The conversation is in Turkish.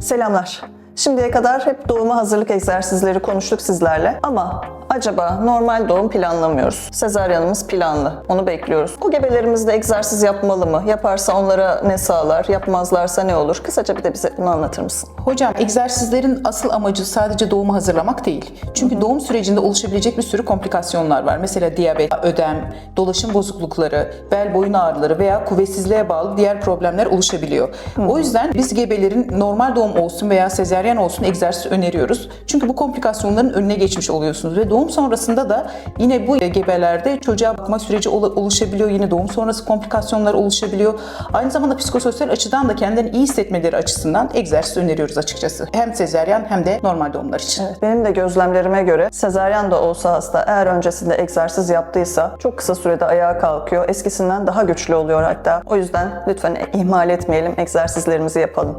Selamlar. Şimdiye kadar hep doğuma hazırlık egzersizleri konuştuk sizlerle ama acaba normal doğum planlamıyoruz. Sezaryenimiz planlı. Onu bekliyoruz. O gebelerimiz de egzersiz yapmalı mı? Yaparsa onlara ne sağlar? Yapmazlarsa ne olur? Kısaca bir de bize bunu anlatır mısın? Hocam egzersizlerin asıl amacı sadece doğumu hazırlamak değil. Çünkü doğum sürecinde oluşabilecek bir sürü komplikasyonlar var. Mesela diyabet, ödem, dolaşım bozuklukları, bel boyun ağrıları veya kuvvetsizliğe bağlı diğer problemler oluşabiliyor. O yüzden biz gebelerin normal doğum olsun veya sezeryen olsun egzersiz öneriyoruz. Çünkü bu komplikasyonların önüne geçmiş oluyorsunuz ve doğum sonrasında da yine bu gebelerde çocuğa bakma süreci ol- oluşabiliyor. Yine doğum sonrası komplikasyonlar oluşabiliyor. Aynı zamanda psikososyal açıdan da kendilerini iyi hissetmeleri açısından egzersiz öneriyoruz açıkçası. Hem sezeryen hem de normal doğumlar için. Benim de gözlemlerime göre sezaryen de olsa hasta eğer öncesinde egzersiz yaptıysa çok kısa sürede ayağa kalkıyor. Eskisinden daha güçlü oluyor hatta. O yüzden lütfen ihmal etmeyelim, egzersizlerimizi yapalım.